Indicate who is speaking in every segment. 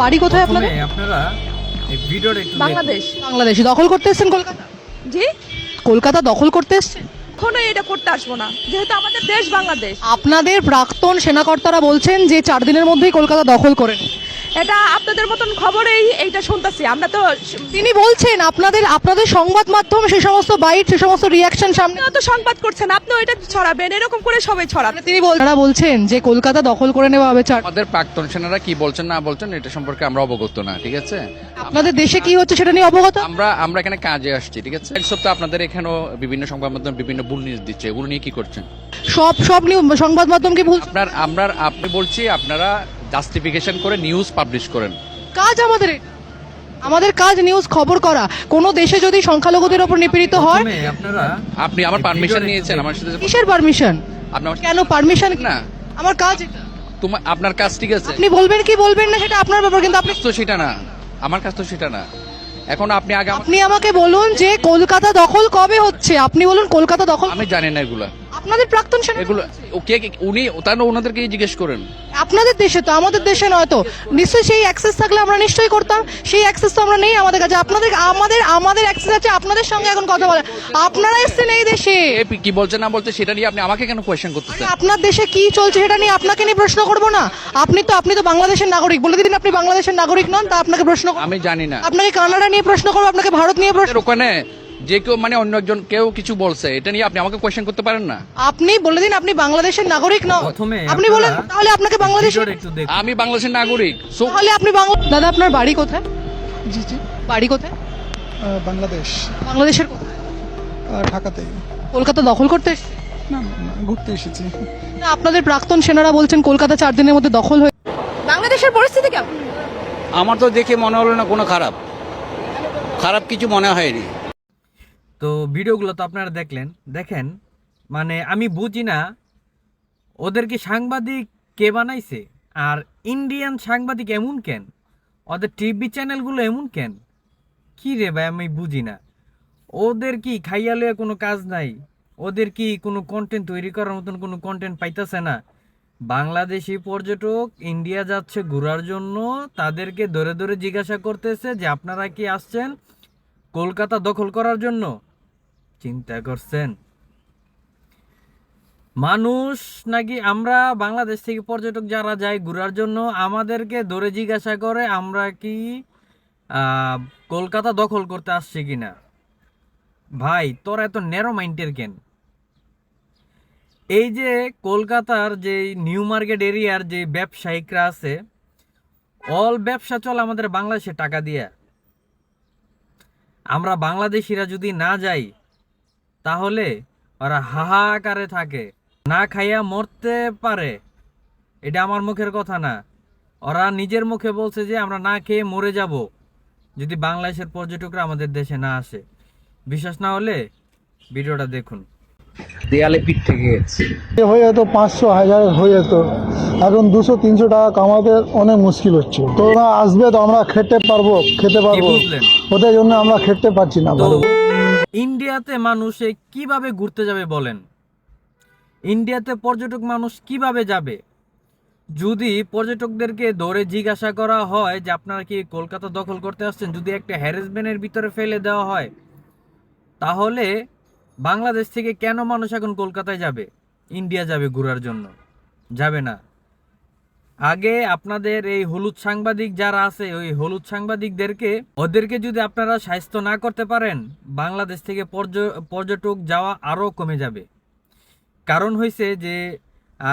Speaker 1: বাড়ি কোথায় আপনাদের?
Speaker 2: আপনারা এই ভিডিওটা একটু
Speaker 3: বাংলাদেশ।
Speaker 1: বাংলাদেশ দখল করতে এসেছেন কলকাতা?
Speaker 3: জি?
Speaker 1: কলকাতা দখল করতে এসেছেন?
Speaker 3: কখনো এটা করতে আসব না। যেহেতু আমাদের দেশ বাংলাদেশ।
Speaker 1: আপনাদের প্রাক্তন সেনাকর্তারা বলছেন যে চার দিনের মধ্যেই কলকাতা দখল করেন
Speaker 3: এটা আপনাদের মতন খবরেই এইটা শুনতেছি। আমরা তো
Speaker 1: তিনি বলছেন আপনাদের আপনাদের সংবাদ মাধ্যম সে সমস্ত বাইট সে সমস্ত রিয়াকশন সামনে
Speaker 3: তো সংবাদ করছেন আপনিও এটা ছড়াবেন এরকম করে সবাই ছড়াবেন
Speaker 1: তিনি তারা বলছেন যে কলকাতা দখল করে নেওয়া হবে চার
Speaker 4: আমাদের প্রাক্তন সেনারা কি বলছেন না বলছেন এটা সম্পর্কে আমরা অবগত না ঠিক আছে?
Speaker 1: আপনাদের দেশে কি হচ্ছে সেটা নিয়ে অবগত?
Speaker 4: আমরা আমরা এখানে কাজে আসছি ঠিক আছে? এক সপ্তাহ আপনাদের এখানেও বিভিন্ন সংবাদ মাধ্যম বিভিন্ন ভুল নিউজ দিচ্ছে এগুলো নিয়ে কি করছেন?
Speaker 1: সব সব সংবাদ মাধ্যম কি ভুল
Speaker 4: আপনার আমরা আপনি বলছি আপনারা জাস্টিফিকেশন করে নিউজ পাবলিশ করেন।
Speaker 1: কাজ আমাদের আমাদের কাজ নিউজ খবর করা। কোন দেশে যদি সংখ্যালঘুদের ওপর নিপীড়িত হয়
Speaker 2: আপনারা
Speaker 4: আপনি আমার পারমিশন নিয়েছেন আমার সাথে
Speaker 1: কিসের পারমিশন
Speaker 4: আপনার
Speaker 1: কেন পারমিশন
Speaker 4: না।
Speaker 1: আমার কাজ এটা।
Speaker 4: তোমার আপনার কাজ ঠিক আছে।
Speaker 1: আপনি বলবেন কি বলবেন না সেটা আপনার ব্যাপার কিন্তু আপনি
Speaker 4: তো সেটা না। আমার কাজ তো সেটা না। এখন আপনি আগে
Speaker 1: আপনি আমাকে বলুন যে কলকাতা দখল কবে হচ্ছে? আপনি বলুন কলকাতা দখল
Speaker 4: আমি জানি না এগুলা।
Speaker 1: আপনাদের প্রাক্তন সেনা
Speaker 4: এগুলো ও কে কে- উনি তাহলে ওনাদেরকে জিজ্ঞেস করেন।
Speaker 1: আপনাদের দেশে তো আমাদের দেশে নয় তো। নিশ্চয়ই সেই অ্যাক্সেস থাকলে আমরা নিশ্চয়ই করতাম। সেই অ্যাক্সেস তো আমরা নেই আমাদের কাছে। আপনাদের আমাদের আমাদের অ্যাক্সেস আছে আপনাদের সঙ্গে এখন কথা বলে। আপনারা এসছেন এই দেশে।
Speaker 4: এ কি বলছে না বলছে সেটা নিয়ে আপনি আমাকে কেন কোয়েশ্চেন করতেছেন?
Speaker 1: আপনার দেশে কি চলছে সেটা নিয়ে আপনাকে নিয়ে প্রশ্ন করব না। আপনি তো আপনি তো বাংলাদেশের নাগরিক। বলে দিন আপনি বাংলাদেশের নাগরিক নন তা আপনাকে প্রশ্ন করব।
Speaker 4: আমি জানি না।
Speaker 1: আপনাকে কানাডা নিয়ে প্রশ্ন করব আপনাকে ভারত নিয়ে প্রশ্ন
Speaker 4: আমাদের ওখানে যে কেউ মানে অন্য একজন কেউ কিছু বলছে এটা নিয়ে আপনি আমাকে কোয়েশ্চেন করতে পারেন না।
Speaker 1: আপনি বলে দিন আপনি বাংলাদেশের নাগরিক নন।
Speaker 2: প্রথমে
Speaker 1: আপনি বলেন তাহলে আপনাকে বাংলাদেশ
Speaker 2: একটু দেখুন।
Speaker 4: আমি বাংলাদেশের নাগরিক সো
Speaker 1: তাহলে আপনি বাংলা দাদা আপনার বাড়ি কোথায়?
Speaker 5: জি জি।
Speaker 1: বাড়ি কোথায়?
Speaker 5: বাংলাদেশ।
Speaker 1: বাংলাদেশের কোথায়?
Speaker 5: ঢাকাতে।
Speaker 1: কলকাতা দখল করতে এসেছেন?
Speaker 5: না না, না ঘুরতে এসেছি।
Speaker 1: না, আপনাদের প্রাক্তন সেনারা বলছেন কলকাতা চার দিনের মধ্যে দখল হয়ে
Speaker 3: বাংলাদেশের পরিস্থিতি কেমন?
Speaker 6: আমার তো দেখে মনে হলো না কোনো খারাপ। খারাপ কিছু মনে হয়নি।
Speaker 2: তো ভিডিওগুলো তো আপনারা দেখলেন। দেখেন মানে আমি বুঝি না ওদের কি সাংবাদিক কে বানাইছে? আর ইন্ডিয়ান সাংবাদিক এমন কেন? ওদের টিভি চ্যানেলগুলো এমন কেন? কি রে ভাই, আমি বুঝি না। ওদের কি খাইয়া লইয়া কোনো কাজ নাই? ওদের কি কোনো কন্টেন্ট তৈরি করার মতন কোনো কন্টেন্ট পাইতেছে না? বাংলাদেশি পর্যটক ইন্ডিয়া যাচ্ছে ঘোরার জন্য, তাদেরকে ধরে ধরে জিজ্ঞাসা করতেছে যে আপনারা কি আসছেন কলকাতা দখল করার জন্য? চিন্তা করছেন? মানুষ নাকি আমরা বাংলাদেশ থেকে পর্যটক যারা যায় ঘোরার জন্য, আমাদেরকে ধরে জিজ্ঞাসা করে আমরা কি কলকাতা দখল করতে আসছি কিনা? ভাই, তোর এত ন্যারো মাইন্ডের কেন? এই যে কলকাতার যে নিউ মার্কেট এরিয়ার যে ব্যবসায়িকরা আছে অল ব্যবসা চল আমাদের বাংলাদেশে টাকা দিয়ে। আমরা বাংলাদেশিরা যদি না যাই তাহলে ওরা হাহাকারে থাকে। না খাইয়া মরতে পারে। এটা আমার মুখের কথা না। ওরা নিজের মুখে বলছে যে আমরা না খেয়ে মরে যাব। যদি বাংলাদেশের পর্যটকরা আমাদের দেশে না আসে। বিশ্বাস না হলে ভিডিওটা দেখুন।
Speaker 6: দেয়ালে পিঠ থেকে গেছে।
Speaker 5: হয়ে যেত পাঁচশো হাজার হয়ে যেত এখন দুশো তিনশো টাকা কামাতে অনেক মুশকিল হচ্ছে। তো ওরা আসবে তো আমরা খেতে পারব খেতে পারব। ওদের জন্য আমরা খেতে পারছি না। ভালো
Speaker 2: ইন্ডিয়াতে মানুষে কীভাবে ঘুরতে যাবে বলেন? ইন্ডিয়াতে পর্যটক মানুষ কীভাবে যাবে? যদি পর্যটকদেরকে ধরে জিজ্ঞাসা করা হয় যে আপনারা কি কলকাতা দখল করতে আসছেন, যদি একটা হ্যারাসমেন্টের ভিতরে ফেলে দেওয়া হয়, তাহলে বাংলাদেশ থেকে কেন মানুষ এখন কলকাতায় যাবে? ইন্ডিয়া যাবে ঘোরার জন্য। যাবে না। আগে আপনাদের এই হলুদ সাংবাদিক যারা আছে, ওই হলুদ সাংবাদিকদেরকে, ওদেরকে যদি আপনারা স্বাস্থ্য না করতে পারেন, বাংলাদেশ থেকে পর্য- পর্যটক যাওয়া আরও কমে যাবে। কারণ হয়েছে যে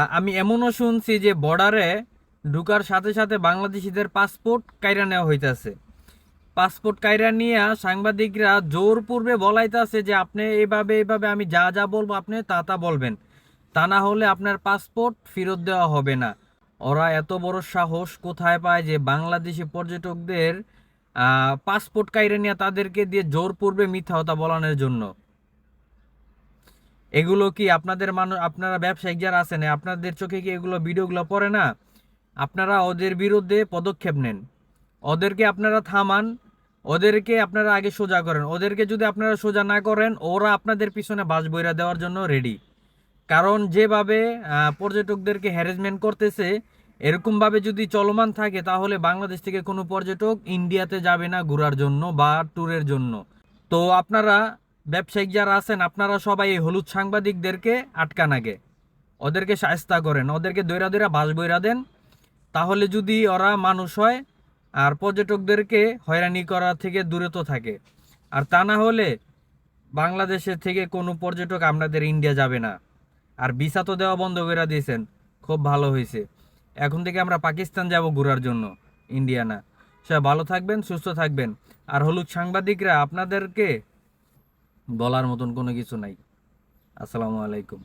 Speaker 2: আমি এমনও শুনছি যে বর্ডারে ঢুকার সাথে সাথে বাংলাদেশিদের পাসপোর্ট কাইরা নেওয়া হইতাছে। পাসপোর্ট কাইরা নিয়ে সাংবাদিকরা জোর পূর্বে বলাইতেছে যে, আপনি এইভাবে এইভাবে আমি যা যা বলব আপনি তা তা বলবেন। তা না হলে আপনার পাসপোর্ট ফেরত দেওয়া হবে না। ওরা এত বড় সাহস কোথায় পায় যে বাংলাদেশি পর্যটকদের পাসপোর্ট কাইরে নিয়ে তাদেরকে দিয়ে জোর পূর্বে মিথ্যা কথা বলানোর জন্য। এগুলো কি আপনাদের মানুষ আপনারা ব্যবসায়িক যারা আছেন, আপনাদের চোখে কি এগুলো ভিডিওগুলো পড়ে না? আপনারা ওদের বিরুদ্ধে পদক্ষেপ নেন। ওদেরকে আপনারা থামান, ওদেরকে আপনারা আগে সোজা করেন। ওদেরকে যদি আপনারা সোজা না করেন, ওরা আপনাদের পিছনে বাস বইরা দেওয়ার জন্য রেডি কারণ যেভাবে পর্যটকদেরকে হ্যারাসমেন্ট করতেছে, এরকমভাবে যদি চলমান থাকে, তাহলে বাংলাদেশ থেকে কোনো পর্যটক ইন্ডিয়াতে যাবে না ঘোরার জন্য বা ট্যুরের জন্য। তো আপনারা, ব্যবসায়িক যারা আছেন, আপনারা সবাই এই হলুদ সাংবাদিকদেরকে আটকান আগে। ওদেরকে সায়স্তা করেন, ওদেরকে দৈরা দৈরা বাস বইরা দেন। তাহলে যদি ওরা মানুষ হয়, আর পর্যটকদেরকে হয়রানি করা থেকে দূরে তো থাকে। আর তা না হলে বাংলাদেশের থেকে কোনো পর্যটক আপনাদের ইন্ডিয়া যাবে না। আর ভিসা তো দেওয়া বন্ধ করে দিয়েছেন। খুব ভালো হয়েছে এখন থেকে আমরা পাকিস্তান যাব ঘোরার জন্য, ইন্ডিয়ানা। সবাই ভালো থাকবেন, সুস্থ থাকবেন। আর হলুদ সাংবাদিকরা আপনাদেরকে বলার মতন কোনো কিছু নাই। আসসালামু আলাইকুম।